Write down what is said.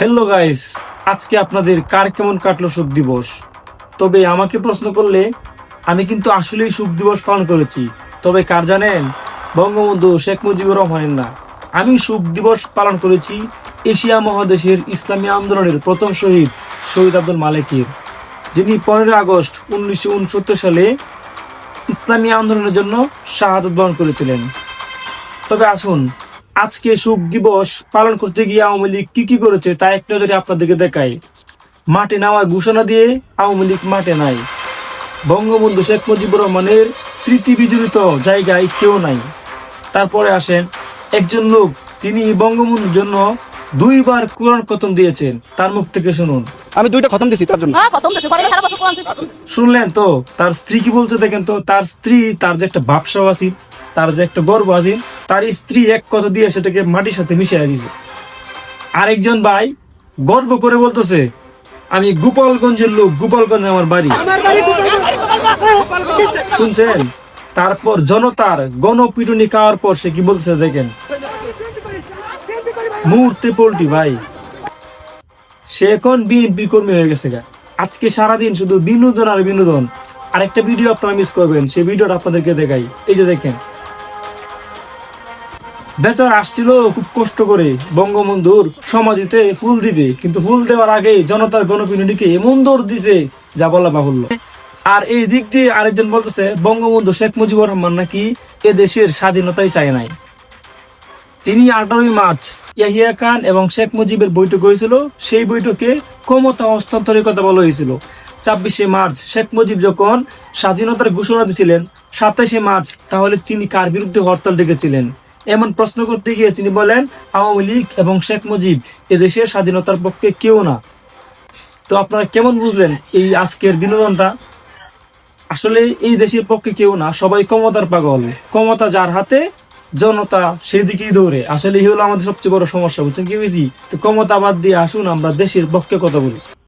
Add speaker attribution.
Speaker 1: Hello guys আজকে আপনাদের কার কেমন কাটলো সুখ দিবস? তবে আমাকে প্রশ্ন করলে আমি কিন্তু আসলেই সুখ দিবস পালন করেছি। তবে কার জানেন? বঙ্গবন্ধু শেখ মুজিবুর রহমানের না। আমি সুখ দিবস পালন করেছি এশিয়া মহাদেশের ইসলামী আন্দোলনের প্রথম শহীদ শহীদ আব্দুল মালিকের, যিনি পনেরোই আগস্ট উনিশশো উনসত্তর সালে ইসলামী আন্দোলনের জন্য শাহাদত বরণ করেছিলেন। তবে আসুন আজকে সুখ দিবস পালন করতে গিয়ে আওয়ামী লীগ কি কি করেছে তা এক নজরে আপনাদেরকে দেখাই। মাঠে নামার ঘোষণা দিয়ে আওয়ামী লীগ মাঠে নাই। বঙ্গবন্ধু শেখ মুজিবুর রহমানের স্মৃতি বিজড়িত জায়গায় কেউ নাই। তারপরে আসেন একজন লোক তিনি বঙ্গবন্ধুর জন্য দুইবার কোরআন কতম দিয়েছেন। তার মুখ থেকে শুনুন।
Speaker 2: আমি দুইটা খতম দিছি তার জন্য।
Speaker 3: হ্যাঁ
Speaker 1: শুনলেন তো? তার স্ত্রী কি বলছে দেখেন তো? তার স্ত্রী তার যে একটা ব্যবসা আছে তার যে একটা গর্ব আছে তার স্ত্রী এক কথা দিয়ে সেটাকে মাটির সাথে মিশিয়ে দিছে। আরেকজন ভাই গর্ব করে বলতেছে আমি গোপালগঞ্জের লোক গোপালগঞ্জ আমার বাড়ি। শুনছেন? তারপর জনতার গণপিটুনি খাওয়ার পর সে কি বলতেছে দেখেন? মুহূর্তে পোল্টি ভাই। সে এখন বিএনপি কর্মী হয়ে গেছে গা। আজকে সারাদিন শুধু বিনোদন আর বিনোদন। আরেকটা ভিডিও আপনারা মিস করবেন সেই ভিডিওটা আপনাদেরকে দেখাই। এই যে দেখেন। বেচার আসছিল খুব কষ্ট করে বঙ্গবন্ধুর সমাধিতে ফুল দিবে কিন্তু ফুল দেওয়ার আগে জনতার গণপিনুনিকে এমন দৌড় দিছে যা বলা বাহুল্য। আর এই দিক দিয়ে আরেকজন বলতেছে, বঙ্গবন্ধু শেখ মুজিবুর রহমান নাকি এ দেশের স্বাধীনতাই চায় নাই। তিনি আঠারোই মার্চ ইয়াহিয়া খান এবং শেখ মুজিবের বৈঠক হয়েছিল। সেই বৈঠকে ক্ষমতা হস্তান্তরের কথা বলা হয়েছিল। ছাব্বিশে মার্চ শেখ মুজিব যখন স্বাধীনতার ঘোষণা দিয়েছিলেন সাতাশে মার্চ তাহলে তিনি কার বিরুদ্ধে হরতাল ডেকেছিলেন? এমন প্রশ্ন করতে গিয়ে তিনি বলেন, আওয়ামী লীগ এবং শেখ মুজিব এদেশের স্বাধীনতার পক্ষে কেউ না। তো আপনারা কেমন বুঝলেন এই আজকের বিনোদনটা? আসলে এই দেশের পক্ষে কেউ না, সবাই ক্ষমতার পাগল। ক্ষমতা যার হাতে, জনতা সেদিকেই দৌড়ে। আসলে এই হলো আমাদের সবচেয়ে বড় সমস্যা, বুঝছেন কি বুঝি তো ক্ষমতা বাদ দিয়ে আসুন, আমরা দেশের পক্ষে কথা বলি।